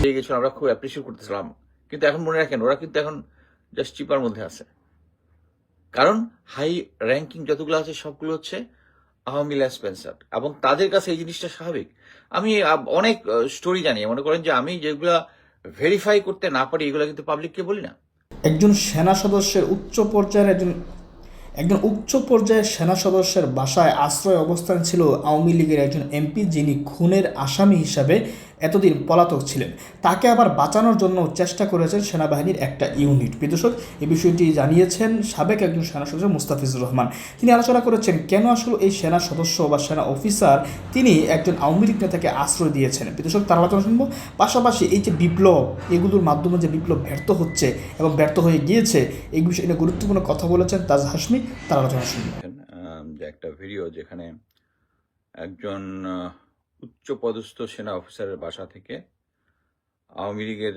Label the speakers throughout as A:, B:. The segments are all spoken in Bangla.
A: পেয়ে গেছিল, আমরা খুব অ্যাপ্রিসিয়েট করতেছিলাম। কিন্তু এখন মনে রাখেন, ওরা কিন্তু এখন জাস্ট চিপার মধ্যে আছে। কারণ হাই র্যাঙ্কিং যতগুলো আছে, সবগুলো হচ্ছে আওয়ামী লীগ স্পেন্সার এবং তাদের কাছে এই জিনিসটা স্বাভাবিক। আমি অনেক স্টোরি জানি। মনে করেন যে আমি যেগুলা ভেরিফাই করতে না পারি, এগুলো কিন্তু পাবলিককে বলি না।
B: একজন সেনা সদস্যের উচ্চ পর্যায়ের একজন একজন উচ্চ পর্যায়ের সেনা সদস্যের বাসায় আশ্রয় অবস্থান ছিল আওয়ামী লীগের একজন এমপি যিনি খুনের আসামি হিসাবে এতদিন পলাতক ছিলেন। তাকে আবার বাঁচানোর জন্য চেষ্টা করেছেন সেনাবাহিনীর একটা ইউনিট। বিদূষক এই বিষয়টি জানিয়েছেন সাবেক একজন সেনা সদস্য মুস্তাফিজুর রহমান। তিনি আলোচনা করেছেন কেন আসলে এই সেনা সদস্য বা সেনা অফিসার তিনি একজন আওয়ামী লীগ নেতাকে আশ্রয় দিয়েছেন? বিদূষক তার আলোচনা শুনব। পাশাপাশি এই যে বিপ্লব এগুলোর মাধ্যমে যে বিপ্লব ব্যর্থ হচ্ছে এবং ব্যর্থ হয়ে গিয়েছে এই বিষয়ে গুরুত্বপূর্ণ কথা বলেছেন তাজ হাসমি তার আলোচনা শুনব।
A: আহ, যে একটা ভিডিও যেখানে একজন আহ, উচ্চ পদস্থ সেনা অফিসারের বাসা থেকে। আওয়ামী লীগের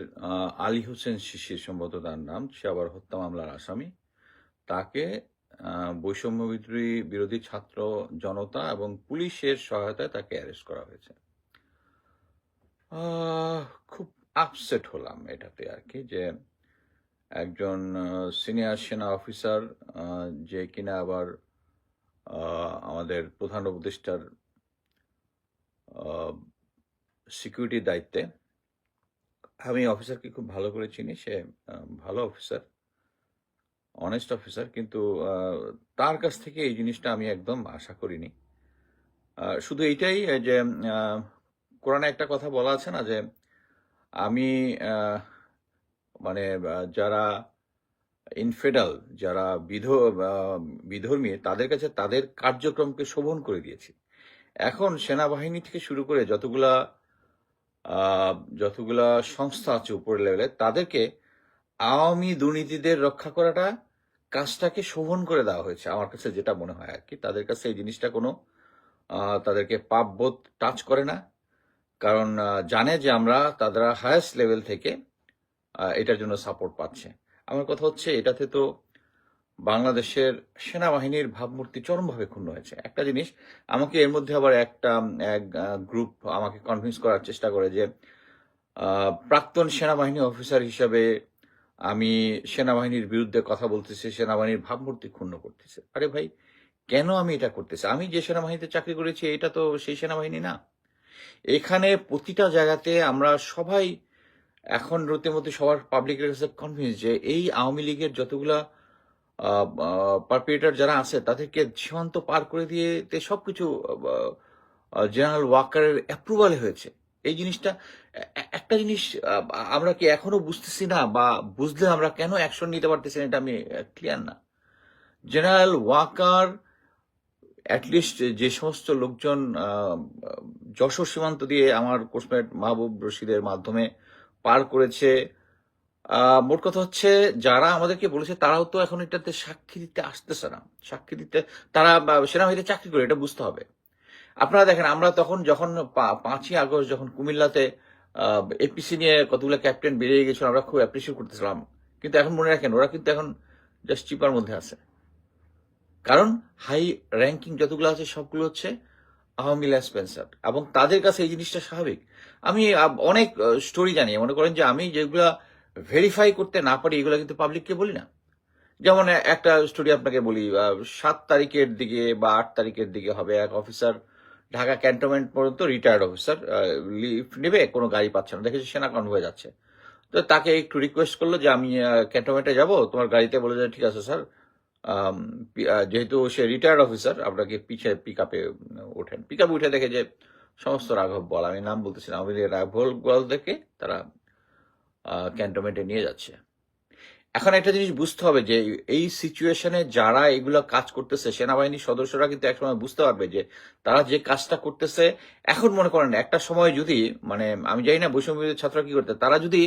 A: আলী হোসেন শিশির সম্ভবত তার নাম সে আবার হত্যা মামলার আসামি। তাকে বৈষম্য বিদ্রোহী বিরোধী ছাত্র জনতা এবং পুলিশের সহায়তায় তাকে অ্যারেস্ট করা হয়েছে। খুব আপসেট হলাম এটাতে আর কি যে একজন সিনিয়র সেনা অফিসার যে কিনা আবার আমাদের প্রধান উপদেষ্টার সিকিউরিটির দায়িত্বে। আমি অফিসারকে খুব ভালো করে চিনি, সে ভালো অফিসার অনেস্ট অফিসার কিন্তু তার কাছ থেকে এই জিনিসটা আমি একদম আশা করিনি। শুধু এইটাই, যে কোরআনে একটা কথা বলা আছে না, যে, আমি মানে যারা ইনফেডাল যারা বিধ বিধর্মী, তাদের কাছে তাদের কার্যক্রমকে শোভন করে দিয়েছি। এখন সেনাবাহিনী থেকে শুরু করে যতগুলা যতগুলা সংস্থা আছে উপরের লেভেলে তাদেরকে আওয়ামী দুর্নীতিদের রক্ষা করাটা কাজটাকে শোভন করে দেওয়া হয়েছে। আমার কাছে যেটা মনে হয় আর কি, তাদের কাছে এই জিনিসটা কোনো তাদেরকে পাপবোধ টাচ করে না। কারণ জানে যে আমরা তারা হায়েস্ট লেভেল থেকে এটার জন্য সাপোর্ট পাচ্ছে। আমার কথা হচ্ছে এটাতে তো বাংলাদেশের সেনাবাহিনীর ভাবমূর্তি চরমভাবে ক্ষুণ্ণ হয়েছে। একটা জিনিস, আমাকে এর মধ্যে আবার একটা, এক গ্রুপ আমাকে কনভিন্স করার চেষ্টা করে যে প্রাক্তন সেনাবাহিনী অফিসার হিসাবে আমি সেনাবাহিনীর বিরুদ্ধে কথা বলতেছি, সেনাবাহিনীর ভাবমূর্তি ক্ষুণ্ণ করতেছে। আরে ভাই, কেন আমি এটা করতেছি? আমি যে সেনাবাহিনীতে চাকরি করেছি, এটা তো সেই সেনাবাহিনী না। এখানে প্রতিটা জায়গাতে আমরা সবাই এখন রীতিমতো সবার পাবলিকের কাছে কনভিন্স যে, এই আওয়ামী লীগের যতগুলা পারপিয়েটার যারা আছে, তাদেরকে সীমান্ত পার করে দিয়ে তে সবকিছু জেনারেল ওয়াকারের অ্যাপ্রুভালে হয়েছে। এই জিনিসটা একটা জিনিস আমরা কি এখনও বুঝতেছি না বা বুঝলে আমরা কেন অ্যাকশন নিতে পারতেছি না, এটা আমি ক্লিয়ার না। জেনারেল ওয়াকার অ্যাটলিস্ট যে সমস্ত লোকজন যশোর সীমান্ত দিয়ে আমার কোর্সমেট মাহবুব রশিদের মাধ্যমে পার করেছে মোট কথা হচ্ছে যারা আমাদেরকে বলেছে, তারাও তো এখন এটাতে সাক্ষী দিতে আসতেছে না। সাক্ষী দিতে, তারা সেনাবাহিনীতে চাকরি করে, এটা বুঝতে হবে। আপনারা দেখেন, আমরা তখন যখন পাঁচই আগস্ট যখন কুমিল্লাতে এপিসি নিয়ে কতগুলো ক্যাপ্টেন বেরিয়ে গেছিল, আমরা খুব অ্যাপ্রিসিয়েট করতেছিলাম। কিন্তু এখন মনে রাখেন, ওরা কিন্তু এখন জাস্ট চিপার মধ্যে আছে। কারণ হাই র্যাঙ্কিং যতগুলো আছে, সবগুলো হচ্ছে আওয়ামী লীগ স্পেন্সার এবং তাদের কাছে এই জিনিসটা স্বাভাবিক। আমি অনেক স্টোরি জানি। মনে করেন যে আমি যেগুলা ভেরিফাই করতে না পারি, এগুলো কিন্তু পাবলিককে বলি না। যেমন একটা স্টোরি আপনাকে বলি সাত তারিখের দিকে বা আট তারিখের দিকে হবে এক অফিসার ঢাকা ক্যান্টনমেন্ট পর্যন্ত রিটায়ার্ড অফিসার লিভ নেবে, কোনো গাড়ি পাচ্ছে না। দেখেছি সেনা কনভয়ে যাচ্ছে। তো তাকে একটু রিকোয়েস্ট করল যে, আমি ক্যান্টনমেন্টে যাব, তোমার গাড়িতে বলে যে, ঠিক আছে স্যার যেহেতু সে রিটায়ার্ড অফিসার আপনাকে পিছে পিক আপে ওঠেন। পিক আপে উঠে দেখে যে, সমস্ত রাঘব বল, আমি নাম বলতেছি না। আমি রাঘব বল দেখে তারা ক্যান্টনমেন্টে নিয়ে যাচ্ছে। এখন একটা জিনিস বুঝতে হবে যে, এই সিচুয়েশনে যারা এগুলো কাজ করতেছে, সেনাবাহিনীর সদস্যরা কিন্তু একসময় বুঝতে পারবে যে, তারা যে কাজটা করতেছে, এখন মনে করেন একটা সময় যদি মানে আমি জানি না বৈষম্য ছাত্ররা কি করতে, তারা যদি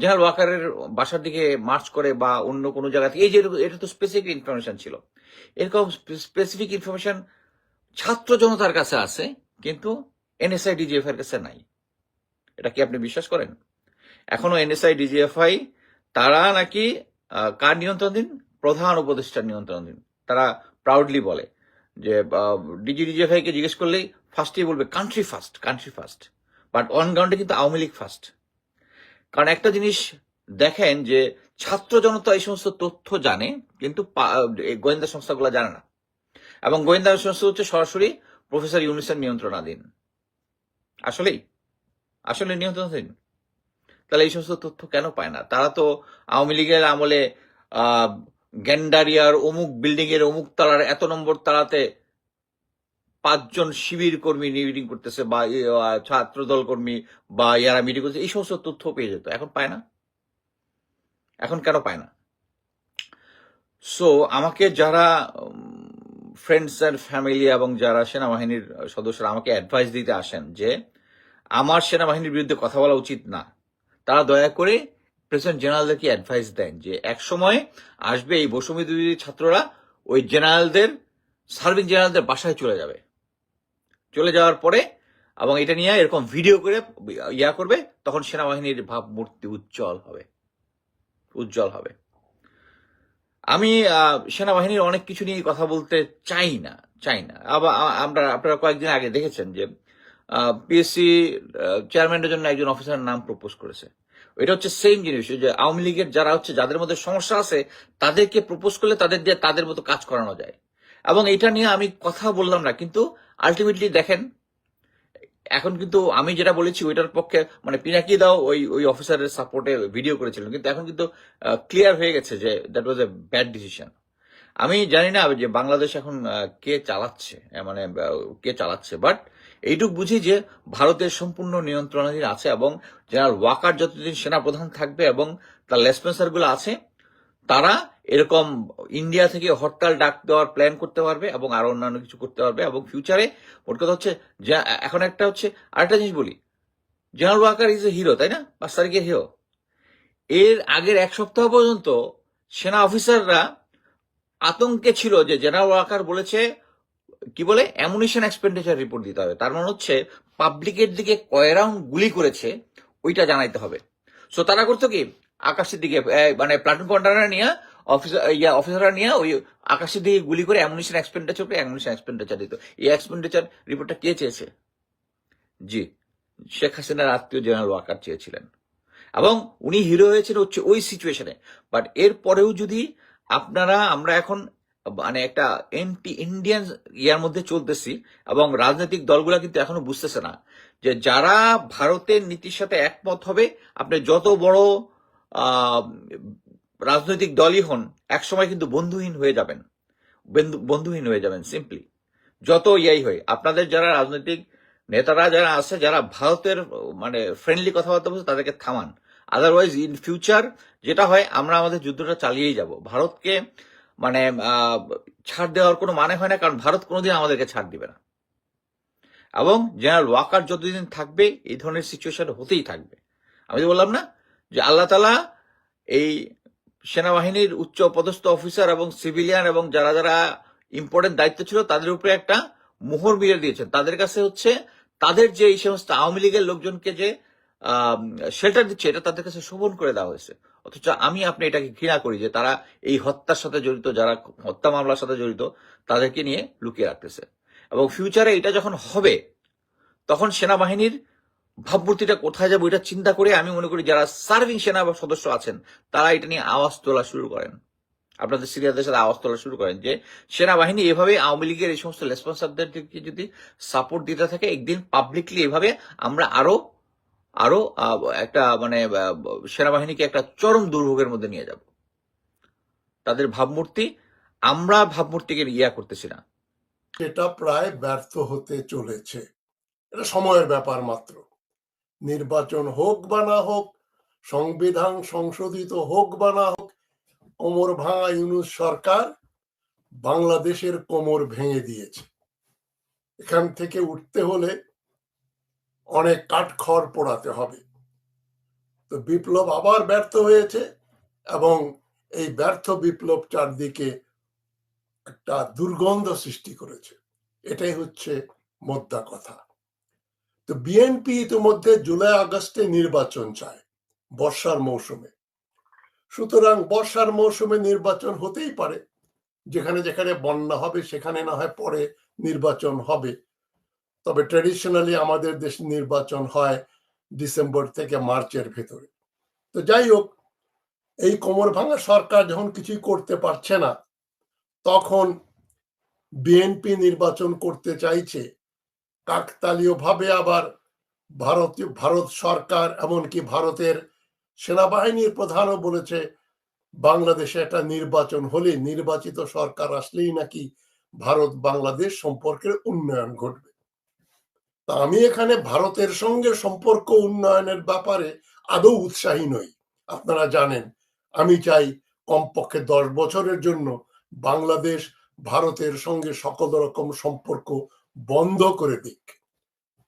A: জেনারেল ওয়াকারের বাসার দিকে মার্চ করে বা অন্য কোনো জায়গা থেকে, এই যে এটা তো স্পেসিফিক ইনফরমেশন ছিল। এরকম স্পেসিফিক ইনফরমেশন ছাত্র জনতার কাছে আছে, কিন্তু এনএসআই ডিজিএফ এর কাছে নাই। এটা কি আপনি বিশ্বাস করেন? এখনও এনএসআই ডিজিএফআই তারা নাকি কার নিয়ন্ত্রণাধীন? প্রধান উপদেষ্টার নিয়ন্ত্রণাধীন। তারা প্রাউডলি বলে যে ডিজি ডিজিএফআই কে জিজ্ঞেস করলেই ফার্স্টেই বলবে country first country first but on গ্রাউন্ডে কিন্তু আওয়ামী লীগ ফার্স্ট কারণ একটা জিনিস দেখেন যে, ছাত্র জনতা এই সমস্ত তথ্য জানে, কিন্তু গোয়েন্দা সংস্থাগুলো জানে না। এবং গোয়েন্দা সংস্থা হচ্ছে সরাসরি প্রফেসর ইউনিসের নিয়ন্ত্রণাধীন। আসলেই। আসলে নিয়ন্ত্রণাধীন। তাহলে এই সমস্ত তথ্য কেন পায় না? তারা তো আওয়ামী লীগের আমলে গ্যান্ডারিয়ার অমুক বিল্ডিং এর অমুক তালার, এত নম্বর তালাতে পাঁচজন শিবির কর্মী মিটিং করতেছে বা ছাত্র দল কর্মী বা ইয়ারা মিটিং করছে এই সমস্ত তথ্য পেয়ে যেত, এখন পায় না? এখন কেন পায় না? সো আমাকে যারা ফ্রেন্ডস অ্যান্ড ফ্যামিলি এবং যারা সেনাবাহিনীর সদস্যরা আমাকে অ্যাডভাইস দিতে আসেন যে, আমার সেনাবাহিনীর বিরুদ্ধে কথা বলা উচিত না। তারা দয়া করে প্রেসিডেন্ট জেনারেলদেরকে অ্যাডভাইস দেন যে এক সময় আসবে এই বসুমি বিরোধী ছাত্ররা, ওই জেনারেলদের সার্ভিং জেনারেলদের বাসায় চলে যাবে। চলে যাওয়ার পরে এবং এটা নিয়ে এরকম ভিডিও করে ইয়া করবে, তখন সেনাবাহিনীর ভাবমূর্তি উজ্জ্বল হবে। উজ্জ্বল হবে। আমি সেনাবাহিনীর অনেক কিছু নিয়ে কথা বলতে চাই না চাই না। আবার আমরা, আপনারা কয়েকদিন আগে দেখেছেন যে পিএসসি চেয়ারম্যানের জন্য একজন অফিসারের নাম প্রপোজ করেছে। এটা হচ্ছে সেম জিনিস যে আওয়ামী লীগের যারা হচ্ছে, যাদের মধ্যে সমস্যা আছে, তাদেরকে প্রপোজ করলে তাদের দিয়ে তাদের মতো কাজ করানো যায়। এবং এটা নিয়ে আমি কথা বললাম না, কিন্তু আলটিমেটলি দেখেন, এখন কিন্তু আমি যেটা বলেছি, ওইটার পক্ষে মানে পিনাকি দাও ওই ওই অফিসারের সাপোর্টে ভিডিও করেছিলেন, কিন্তু এখন কিন্তু ক্লিয়ার হয়ে গেছে যে that was a bad decision আমি জানি না যে বাংলাদেশ এখন কে চালাচ্ছে মানে কে চালাচ্ছে বাট এইটুক বুঝি যে ভারতের সম্পূর্ণ নিয়ন্ত্রণাধীন আছে এবং জেনারেল ওয়াকার যতদিন সেনাপ্রধান থাকবে এবং তার লেসপেন্সারগুলো আছে, তারা এরকম ইন্ডিয়া থেকে হরতাল ডাক দেওয়ার প্ল্যান করতে পারবে এবং আরও অন্যান্য কিছু করতে পারবে এবং ফিউচারে মোট কথা হচ্ছে এখন একটা হচ্ছে আরেকটা জিনিস বলি। General Waker is a hero তাই না? পাঁচ তারিখের হিরো এর আগের এক সপ্তাহ পর্যন্ত সেনা অফিসাররা আতঙ্কে ছিল যে জেনারেল ওয়াকার বলেছে কি বলে? অ্যামুনিশন এক্সপেন্ডিচার রিপোর্ট দিতে হবে। তার মানে হচ্ছে পাবলিকের দিকে কয় রাউন্ড গুলি করেছে, ওইটা জানাইতে হবে। সো তারা করতো কি? আকাশের দিকে মানে প্লাটুন কমান্ডাররা নিয়ে অফিসার ইয়া অফিসাররা নিয়ে ওই আকাশের দিকে গুলি করে অ্যামুনিশন এক্সপেন্ডিচার করে অ্যামুনিশন এক্সপেন্ডিচার দিত। এই এক্সপেন্ডিচার রিপোর্টটা কে চেয়েছে? জি, শেখ হাসিনার আত্মীয় জেনারেল ওয়াকার চেয়েছিলেন। এবং উনি হিরো হয়েছেন হচ্ছে ওই সিচুয়েশনে বাট এর পরেও যদি আপনারা, আমরা এখন মানে একটা এন্টি ইন্ডিয়ান ইয়ার মধ্যে চলতেছি এবং রাজনৈতিক দলগুলা কিন্তু এখনও বুঝতেছে না যে যারা ভারতের নীতির সাথে একমত হবে, আপনি যত বড় রাজনৈতিক দলই হন, একসময় কিন্তু বন্ধুহীন হয়ে যাবেন। বন্ধু- বন্ধুহীন হয়ে যাবেন সিম্পলি যত ইয়াই হয় আপনাদের যারা রাজনৈতিক নেতারা যারা আছে, যারা ভারতের মানে ফ্রেন্ডলি কথাবার্তা বলছে, তাদেরকে থামান। আদারওয়াইজ ইন ফিউচার যেটা হয়, আমরা আমাদের যুদ্ধটা চালিয়েই যাব। ভারতকে মানে ছাড় দেওয়ার কোনো মানে হয় না, কারণ ভারত কোনোদিন আমাদেরকে ছাড় দিবে না। এবং জেনারেল ওয়াকার যতদিন থাকবে, এই ধরনের সিচুয়েশন হতেই থাকবে। আমি তো বললাম না যে আল্লাহ তালা এই সেনাবাহিনীর উচ্চ পদস্থ অফিসার এবং সিভিলিয়ান এবং যারা যারা ইম্পর্টেন্ট দায়িত্ব ছিল, তাদের উপরে একটা মোহর মিলে দিয়েছেন। তাদের কাছে হচ্ছে, তাদের যে এই সমস্ত আওয়ামী লীগের লোকজনকে যে শেল্টার দিচ্ছে, এটা তাদের কাছে শোভন করে দেওয়া হয়েছে। অথচ আমি আপনি এটাকে ঘৃণা করি যে তারা এই হত্যার সাথে জড়িত, যারা হত্যা মামলার সাথে জড়িত, তাদেরকে নিয়ে লুকিয়ে রাখতেছে। এবং ফিউচারে এটা যখন হবে, তখন সেনাবাহিনীর ভাবমূর্তিটা কোথায় যাবে এটা চিন্তা করে আমি মনে করি যারা সার্ভিং সেনা সদস্য আছেন, তারা এটা নিয়ে আওয়াজ তোলা শুরু করেন। আপনাদের সিরিয়াসদের সাথে আওয়াজ তোলা শুরু করেন যে সেনাবাহিনী এভাবে আওয়ামী লীগের এই সমস্ত রেসপন্সারদেরকে যদি সাপোর্ট দিতে থাকে, একদিন পাবলিকলি এভাবে আমরা আরও আরও একটা মানে সেনাবাহিনীকে একটা চরম দুর্ভোগের মধ্যে নিয়ে যাব। তাদের ভাবমূর্তি, আমরা ভাবমূর্তিকে ইয়া করতেছি না।
C: এটা প্রায় ব্যর্থ হতে চলেছে। এটা সময়ের ব্যাপার মাত্র। নির্বাচন হোক বা না হোক, সংবিধান সংশোধিত হোক বা না হোক কোমর ভাঙা ইউনুস সরকার বাংলাদেশের কোমর ভেঙে দিয়েছে। এখান থেকে উঠতে হলে অনেক কাঠখড় পোড়াতে হবে। তো বিপ্লব আবার ব্যর্থ হয়েছে এবং এই ব্যর্থ বিপ্লব চারদিকে একটা দুর্গন্ধ সৃষ্টি করেছে। এটাই হচ্ছে মোদ্দা কথা। তো বিএনপি ইতিমধ্যে জুলাই আগস্টে নির্বাচন চায় বর্ষার মৌসুমে। সুতরাং বর্ষার মৌসুমে নির্বাচন হতেই পারে। যেখানে যেখানে বন্যা হবে সেখানে না হয় পরে নির্বাচন হবে। তবে ট্রেডিশনালি আমাদের দেশ নির্বাচন হয় ডিসেম্বর থেকে মার্চের ভেতরে। তো যাই হোক, এই কোমর ভাঙা সরকার যখন কিছুই করতে পারছে না, তখন বিএনপি নির্বাচন করতে চাইছে। কাকতালীয় ভাবে আবার ভারতীয়, ভারত সরকার এমনকি ভারতের সেনাবাহিনীর প্রধানও বলেছে, বাংলাদেশে একটা নির্বাচন হলে নির্বাচিত সরকার আসলেই নাকি ভারত বাংলাদেশ সম্পর্কের উন্নয়ন ঘটবে। আমি এখানে ভারতের সঙ্গে সম্পর্ক উন্নয়নের ব্যাপারে আদৌ উৎসাহী নই। আপনারা জানেন, আমি চাই কমপক্ষে দশ বছরের জন্য বাংলাদেশ ভারতের সঙ্গে সকল রকম সম্পর্ক বন্ধ করে দিক।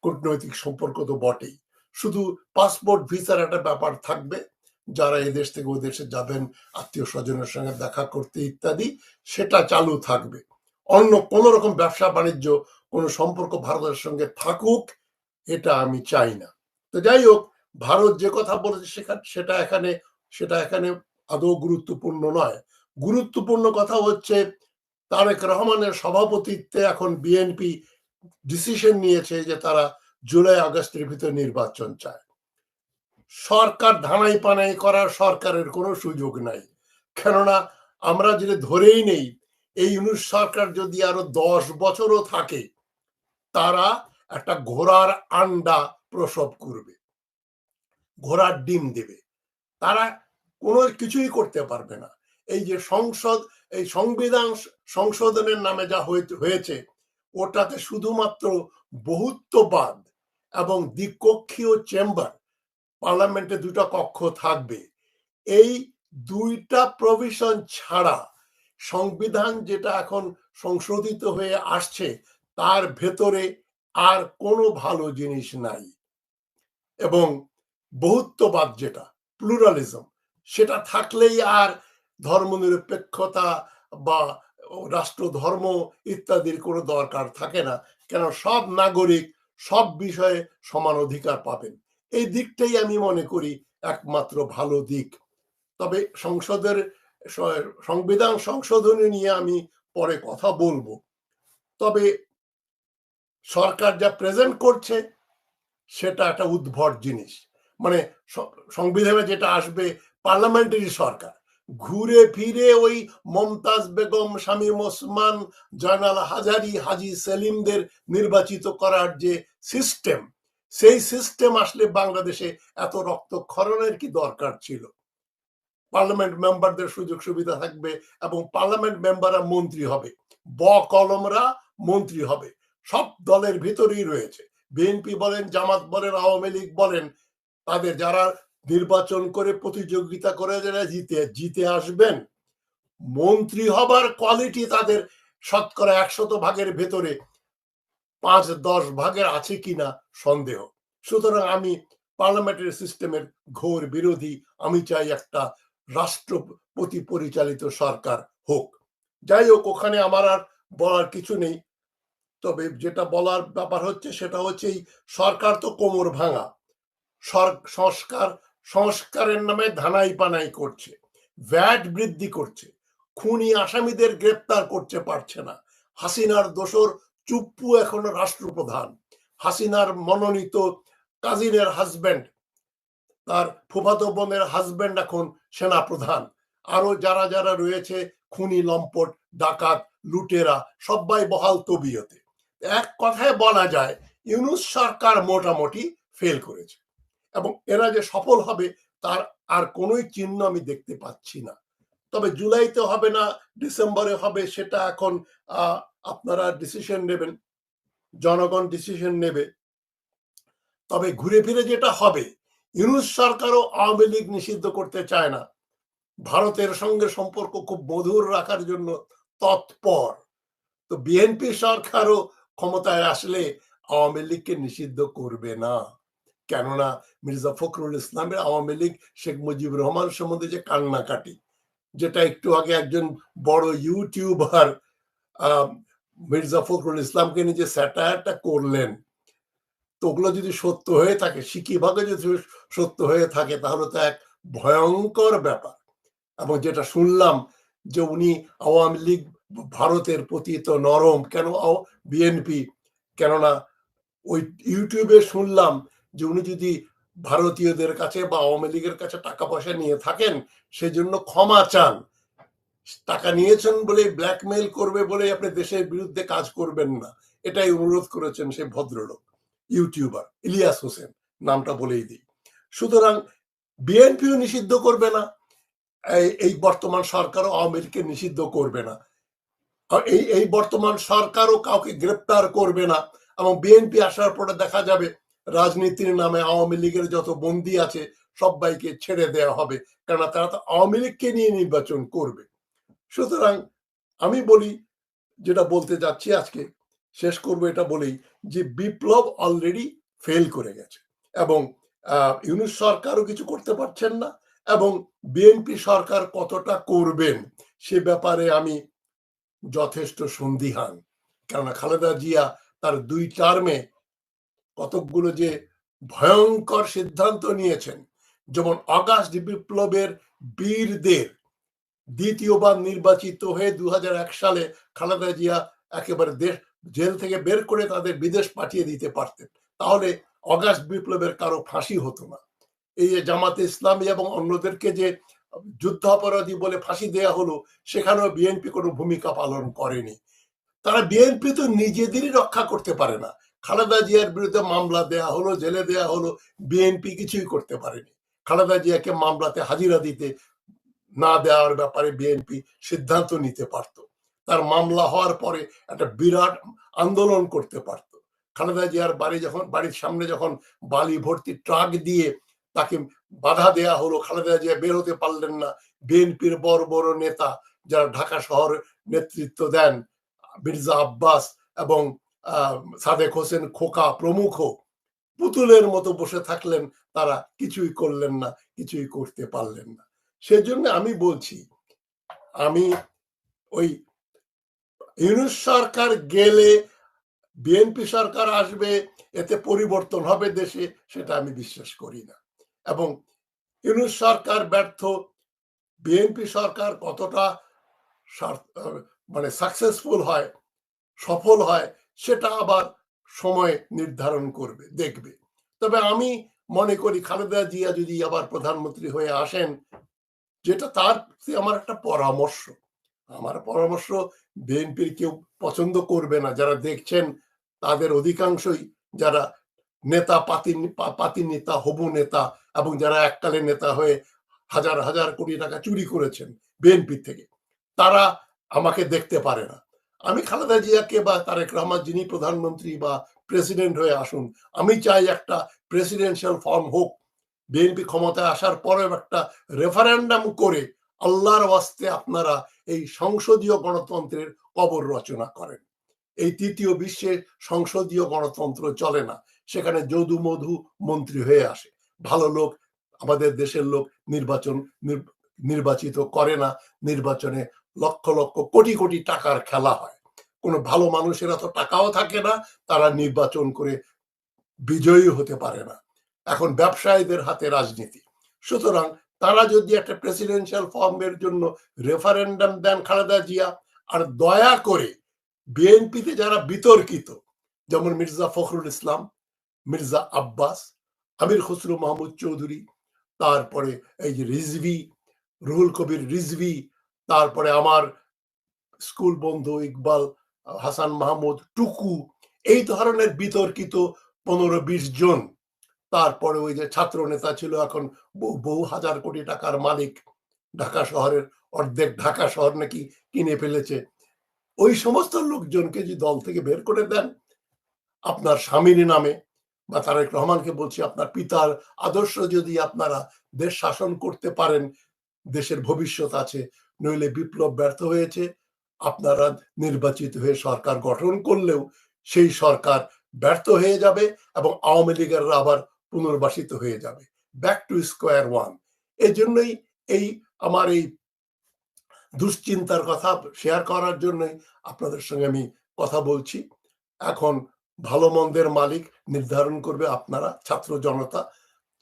C: কূটনৈতিক সম্পর্ক তো বটেই। শুধু পাসপোর্ট, ভিসার একটা ব্যাপার থাকবে। যারা এদেশ থেকে ওই দেশে যাবেন আত্মীয় স্বজনের সঙ্গে দেখা করতে ইত্যাদি, সেটা চালু থাকবে। অন্য কোন রকম ব্যবসা বাণিজ্য কোনো সম্পর্ক ভারতের সঙ্গে থাকুক, এটা আমি চাই না। তো যাই হোক ভারত যে কথা বলেছে সেখানে সেটা এখানে সেটা এখানে আদৌ গুরুত্বপূর্ণ নয়। গুরুত্বপূর্ণ কথা হচ্ছে, তারেক রহমানের সভাপতিত্বে এখন বিএনপি ডিসিশন নিয়েছে যে তারা জুলাই আগস্টের ভিতরে নির্বাচন চায়। সরকার ধানাই পানাই করার সরকারের কোনো সুযোগ নাই। কেননা, আমরা যদি ধরেই নেই, এই ইউনুস সরকার যদি আরও দশ বছরও থাকে তারা একটা ঘোড়ার আন্ডা প্রসব করবে, ঘোড়ার ডিম দেবে। তারা কোনো কিছুই করতে পারবে না। এই যে সংসদ, এই সংবিধান সংশোধনের নামে যা হয়ে- হয়েছে, ওটাতে শুধুমাত্র বহুত্ববাদ এবং দ্বিকক্ষীয় চেম্বার, পার্লামেন্টে দুটো কক্ষ থাকবে। এই দুইটা প্রভিশন ছাড়া সংবিধান যেটা এখন সংশোধিত হয়ে আসছে তার ভেতরে আর কোনো ভালো জিনিস নাই। এবং বহুত্ববাদ যেটা প্লুরালিজম সেটা থাকলেই আর ধর্মনিরপেক্ষতা বা রাষ্ট্র, ধর্ম ইত্যাদির কোনো দরকার থাকে না। কেন সব নাগরিক সব বিষয়ে সমান অধিকার পাবেন। এই দিকটাই আমি মনে করি একমাত্র ভালো দিক। তবে সংসদের সংবিধান সংশোধনী নিয়ে আমি পরে কথা বলব। তবে সরকার যা প্রেজেন্ট করছে, সেটা একটা উদ্ভট জিনিস। মানে সংবিধানে যেটা আসবে পার্লামেন্টারি সরকার। ঘুরে ফিরে ওই মমতাজ বেগম, শামীম ওসমান, জয়নাল হাজারি, হাজি সেলিমদের নির্বাচিত করার যে সিস্টেম সেই সিস্টেম আসলে বাংলাদেশে এত রক্তক্ষরণের কি দরকার ছিল? পার্লামেন্ট মেম্বারদের সুযোগ সুবিধা থাকবে এবং পার্লামেন্ট মেম্বাররা মন্ত্রী হবে। ব কলমরা মন্ত্রী হবে। সব দলের ভিতরেই রয়েছে। বিএনপি বলেন, জামাত বলেন, আওয়ামী লীগ বলেন, তাদের যারা নির্বাচন করে প্রতিযোগিতা করে যারা জিতে জিতে আসবেন। মন্ত্রী হবার কোয়ালিটি তাদের শতকরা একশত ভাগের ভেতরে পাঁচ দশ ভাগের আছে কিনা সন্দেহ। সুতরাং আমি পার্লামেন্টের সিস্টেমের ঘোর বিরোধী, আমি চাই একটা রাষ্ট্রপতি পরিচালিত সরকার হোক। যাই হোক, ওখানে আমার আর বলার কিছু নেই। তবে যেটা বলার ব্যাপার হচ্ছে সেটা হচ্ছে এই সরকার তো কোমর ভাঙা। সংস্কার, সংস্কারের নামে ধানাই পানাই করছে, ভ্যাট বৃদ্ধি করছে, খুনি আসামিদের গ্রেপ্তার করতে পারছে না। হাসিনার দোসর চুপ্পু এখনও রাষ্ট্রপ্রধান। হাসিনার মনোনীত কাজিনের হাজবেন্ড তার ফুফাতো বোনের হাজবেন্ড এখন সেনাপ্রধান। আরও যারা যারা রয়েছে, খুনি, লম্পট, ডাকাত, লুটেরা, সবাই বহাল তবিয়তে। এক কথায় বলা যায়, ইউনুস সরকার মোটামুটি ফেল করেছে। এবং এরা যে সফল হবে, তার আর কোনোই চিহ্ন আমি দেখতে পাচ্ছি না। তবে জুলাইতে হবে না, ডিসেম্বরে হবে, সেটা এখন আপনারা ডিসিশন নেবেন, জনগণ ডিসিশন নেবে। তবে ঘুরে ফিরে যেটা হবে, ইউনুস সরকারও আওয়ামী লীগ নিষিদ্ধ করতে চায় না। ভারতের সঙ্গে সম্পর্ক খুব মধুর রাখার জন্য তৎপর। তো বিএনপি সরকারও ক্ষমতায় আসলে আওয়ামী লীগকে নিষিদ্ধ করবে না। কেননা মির্জা ফখরুল ইসলামের আওয়ামী লীগ শেখ মুজিবুর রহমান সম্বন্ধে যে কান্নাকাটি, যেটা একটু আগে একজন বড় ইউটিউবার মির্জা ফখরুল ইসলামকে নিয়ে যে স্যাটায়ারটা করলেন, তো ওগুলো যদি সত্য হয়ে থাকে সিকিভাগে যদি সত্য হয়ে থাকে, তাহলে তো এক ভয়ঙ্কর ব্যাপার। এবং যেটা শুনলাম যে উনি আওয়ামী লীগ ভারতের প্রতি তো নরম, কেন বিএনপি, কেননা ওই ইউটিউবে শুনলাম যে উনি যদি ভারতীয়দের কাছে বা আওয়ামী লীগের কাছে টাকা পয়সা নিয়ে থাকেন, সেজন্য ক্ষমা চান। টাকা নিয়েছেন বলে ব্ল্যাকমেইল করবে বলে আপনি দেশের বিরুদ্ধে কাজ করবেন না। এটাই অনুরোধ করেছেন সেই ভদ্রলোক, ইউটিউবার, ইলিয়াস হোসেন, নামটা বলেই দিই। সুতরাং বিএনপিও নিষিদ্ধ করবে না এই বর্তমান সরকারও আওয়ামী লীগকে নিষিদ্ধ করবে না। এই এই বর্তমান সরকারও কাউকে গ্রেপ্তার করবে না। এবং বিএনপি আসার পরে দেখা যাবে রাজনীতির নামে আওয়ামী লীগের যত বন্দী আছে, সবাইকে ছেড়ে দেওয়া হবে। কেননা তারা তো আওয়ামী লীগকে নিয়ে নির্বাচন করবে। সুতরাং আমি বলি, যেটা বলতে যাচ্ছি আজকে, শেষ করব এটা বলেই যে বিপ্লব অলরেডি ফেল করে গেছে। এবং ইউনুস সরকারও কিছু করতে পারছেন না। এবং বিএনপি সরকার কতটা করবেন, সে ব্যাপারে আমি যথেষ্ট সন্দিহান। কেননা খালেদা জিয়া তার দুই টার্মে কতকগুলো যে ভয়ঙ্কর সিদ্ধান্ত নিয়েছেন, যেমন অগাস্ট বিপ্লবের বীরদের দ্বিতীয়বার নির্বাচিত হয়ে দুই হাজার এক সালে খালেদা জিয়া একেবারে দেশ জেল থেকে বের করে তাদের বিদেশ পাঠিয়ে দিতে পারতেন, তাহলে অগাস্ট বিপ্লবের কারও ফাঁসি হতো না। এই যে জামাতে ইসলামী এবং অন্যদেরকে যে যুদ্ধাপরাধী বলে ফাঁসি দেয়া হলো, সেখানেও বিএনপি কোনো ভূমিকা পালন করেনি। তারা বিএনপি তো নিজেদেরই রক্ষা করতে পারে না। খালেদা জিয়ার বিরুদ্ধে মামলা দেয়া হলো, জেলে দেয়া হলো বিএনপি কিছুই করতে পারেনি। খালেদা জিয়াকে মামলাতে হাজিরা দিতে না দেওয়ার ব্যাপারে বিএনপি সিদ্ধান্ত নিতে পারত। তার মামলা হওয়ার পরে একটা বিরাট আন্দোলন করতে পারত। খালেদা জিয়ার বাড়ি যখন, বাড়ির সামনে যখন বালি ভর্তি ট্রাক দিয়ে তাকে বাধা দেয়া হলো, খালেদা জিয়া বের হতে পারলেন না। বিএনপির বড় বড় নেতা যারা ঢাকা শহর নেতৃত্ব দেন, মির্জা আব্বাস এবং সাদেক হোসেন খোকা প্রমুখ, পুতুলের মতো বসে থাকলেন, তারা কিছুই করলেন না, কিছুই করতে পারলেন না। সেজন্য আমি বলছি, আমি ওই ইউনুস সরকার গেলে বিএনপি সরকার আসবে, এতে পরিবর্তন হবে দেশে, সেটা আমি বিশ্বাস করি না। এবং ইউনুস সরকার ব্যর্থ, বিএনপি সরকার কতটা মানে সাকসেসফুল হয়, সফল হয়, সেটা আবার সময় নির্ধারণ করবে, দেখবে। তবে আমি মনে করি খালেদা জিয়া যদি আবার প্রধানমন্ত্রী হয়ে আসেন, যেটা তার আমার একটা পরামর্শ। আমার পরামর্শ, বিএনপির কেউ পছন্দ করবে না, যারা দেখছেন, তাদের অধিকাংশই যারা নেতা, পাতি পাতি নেতা, হবু নেতা এবং যারা এককালে নেতা হয়ে হাজার হাজার কোটি টাকা চুরি করেছেন বিএনপি থেকে, তারা আমাকে দেখতে পারে না। আমি খালেদা জিয়াকে বা তারেক রহমান যিনি প্রধানমন্ত্রী বা প্রেসিডেন্ট হয়ে আসুন, আমি চাই একটা প্রেসিডেন্সিয়াল ফর্ম হোক। বিএনপি ক্ষমতায় আসার পরেও একটা রেফারেন্ডাম করে আল্লাহর ওয়াস্তে আপনারা এই সংসদীয় গণতন্ত্রের কবর রচনা করেন। এই তৃতীয় বিশ্বে সংসদীয় গণতন্ত্র চলে না। সেখানে যদু মধু মন্ত্রী হয়ে আসে। ভালো লোক, আমাদের দেশের লোক নির্বাচন নির- নির্বাচিত করে না। নির্বাচনে লক্ষ লক্ষ কোটি কোটি টাকার খেলা হয়। কোনো ভালো মানুষের এত টাকাও থাকে না, তারা নির্বাচন করে বিজয়ী হতে পারে না। এখন ব্যবসায়ীদের হাতে রাজনীতি। সুতরাং তারা যদি একটা প্রেসিডেন্সিয়াল ফর্মের জন্য রেফারেন্ডাম দেন খালেদা জিয়া, আর দয়া করে বিএনপিতে যারা বিতর্কিত, যেমন মির্জা ফখরুল ইসলাম, মির্জা আব্বাস, আমির খসরু মাহমুদ চৌধুরী, তারপরে এই যে রিজভি, রুহুল কবির রিজভি, তারপরে আমার স্কুল বন্ধু ইকবাল, হাসান মাহমুদ, টুকু, এই ধরনের বিতর্কিত পনেরো বিশ জন। তারপরে ওই যে ছাত্র নেতা ছিল এখন বহু- হাজার কোটি টাকার মালিক, ঢাকা শহরের অর্ধেক ঢাকা শহর নাকি কিনে ফেলেছে। ওই সমস্ত লোকজনকে যদি দল থেকে বের করে দেন, আপনার স্বামীর নামে বা তারেক রহমানকে বলছি, আপনার পিতার আদর্শ যদি আপনারা দেশ শাসন করতে পারেন, দেশের ভবিষ্যৎ আছে, নইলে বিপ্লব ব্যর্থ হয়েছে, আপনারা নির্বাচিত হয়ে সরকার গঠন করলেও সেই সরকার ব্যর্থ হয়ে যাবে এবং আওয়ামী লীগেররা আবার পুনর্বাসিত হয়ে যাবে। ব্যাক টু স্কোয়ার ওয়ান এই জন্যই এই, আমার এই দুশ্চিন্তার কথা শেয়ার করার জন্যই আপনাদের সঙ্গে আমি কথা বলছি। এখন ভালো মন্দের মালিক নির্ধারণ করবে আপনারা, ছাত্র জনতা।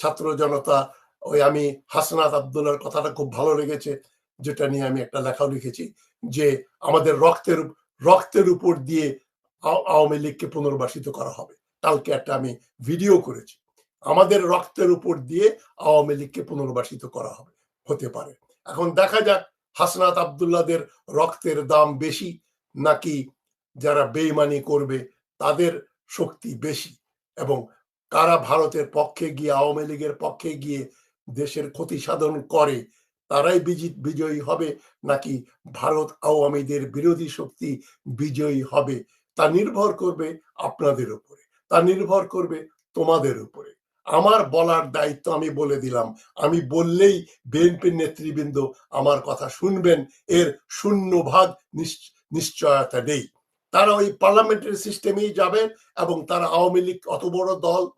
C: ছাত্র জনতা, ওই আমি হাসনাত আবদুল্লার কথাটা খুব ভালো লেগেছে, যেটা নিয়ে আমি একটা লেখাও লিখেছি, যে আমাদের রক্তের রক্তের উপর দিয়ে আও- আওয়ামী লীগকে পুনর্বাসিত করা হবে। কালকে একটা আমি ভিডিও করেছি। আমাদের রক্তের উপর দিয়ে আওয়ামী লীগকে পুনর্বাসিত করা হবে, হতে পারে। এখন দেখা যাক হাসনাত আবদুল্লাদের রক্তের দাম বেশি নাকি যারা বেইমানি করবে তাদের শক্তি বেশি? এবং কারা ভারতের পক্ষে গিয়ে, আওয়ামী লীগের পক্ষে গিয়ে দেশের ক্ষতি সাধন করে, তারাই বিজি- বিজয়ী হবে নাকি ভারত আওয়ামীদের বিরোধী শক্তি বিজয়ী হবে? তা নির্ভর করবে আপনাদের উপরে, তা নির্ভর করবে তোমাদের উপরে। আমার বলার দায়িত্ব আমি বলে দিলাম। আমি বললেই বিএনপির নেতৃবৃন্দ আমার কথা শুনবেন, এর শূন্য ভাগ নিশ্চ- নিশ্চয়তা নেই। তারা ওই পার্লামেন্টারি সিস্টেমেই যাবেন এবং তারা আওয়ামী লীগ অত বড় দল,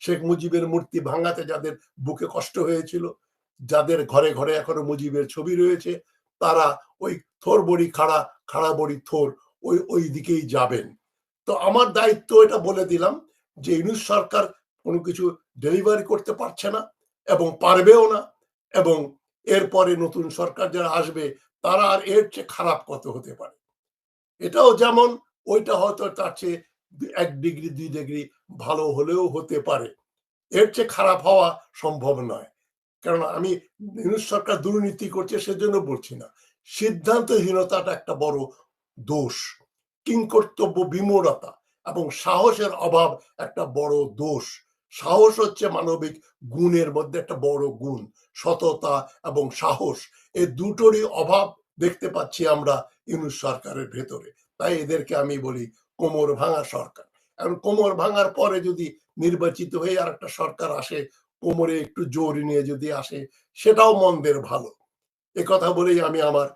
C: শেখ মুজিবের মূর্তি ভাঙাতে যাদের বুকে কষ্ট হয়েছিল, যাদের ঘরে ঘরে এখনও মুজিবের ছবি রয়েছে, তারা ওই থোর বড়ি খাড়া খাড়া বড়ি থোর ওই ওই দিকেই যাবেন। তো আমার দায়িত্ব এটা বলে দিলাম যে ইউনুস সরকার কোনো কিছু ডেলিভারি করতে পারছে না এবং পারবেও না এবং এরপরে নতুন সরকার যারা আসবে, তারা আর এর চেয়ে খারাপ কত হতে পারে? এটাও যেমন, ওইটা হয়তো তার চেয়ে এক ডিগ্রি দুই ডিগ্রি ভালো হলেও হতে পারে। এর চেয়ে খারাপ হওয়া সম্ভব নয়। কারণ আমি ইউনুস সরকার দুর্নীতি করছে সেজন্য বলছি না। সিদ্ধান্তহীনতাটা একটা বড় দোষ। কিংকর্তব্য বিমূঢ়তা এবং সাহসের অভাব একটা বড় দোষ। সাহস হচ্ছে মানবিক গুণের মধ্যে একটা বড় গুণ, সততা এবং সাহস। এই দুটোরই অভাব দেখতে পাচ্ছি আমরা ইউনুস সরকারের ভেতরে। তাই এদেরকে আমি বলি কোমর ভাঙা সরকার। এখন কোমর ভাঙার পরে যদি নির্বাচিত হয়ে আর একটা সরকার আসে, কোমরে একটু জোর নিয়ে যদি আসে, সেটাও মন্দের ভালো। এ কথা বলেই আমি আমার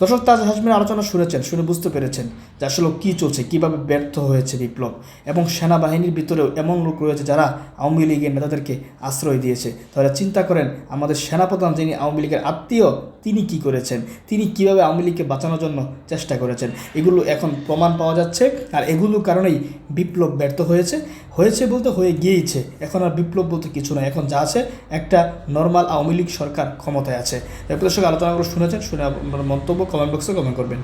B: দর্শক তাজ হাসমিনের আলোচনা শুনেছেন, শুনে বুঝতে পেরেছেন যে আসলে কী চলছে, কীভাবে ব্যর্থ হয়েছে বিপ্লব এবং সেনাবাহিনীর ভিতরেও এমন লোক রয়েছে যারা আওয়ামী লীগের নেতাদেরকে আশ্রয় দিয়েছে। তাহলে চিন্তা করেন, আমাদের সেনাপ্রধান যিনি আওয়ামী লীগের আত্মীয়, তিনি কি করেছেন? তিনি কীভাবে আওয়ামী লীগকে বাঁচানোর জন্য চেষ্টা করেছেন? এগুলো এখন প্রমাণ পাওয়া যাচ্ছে, আর এগুলোর কারণেই বিপ্লব ব্যর্থ হয়েছে। হয়েছে বলতে হয়ে গিয়েছে এখন আর বিপ্লব বলতে কিছু নয় এখন যা আছে, একটা নর্মাল আওয়ামী লীগ সরকার ক্ষমতায় আছে। এরপর দর্শক আলোচনাগুলো শুনেছেন, শুনে আপনার মন্তব্য কমেন্ট বক্সে কমেন্ট করবেন।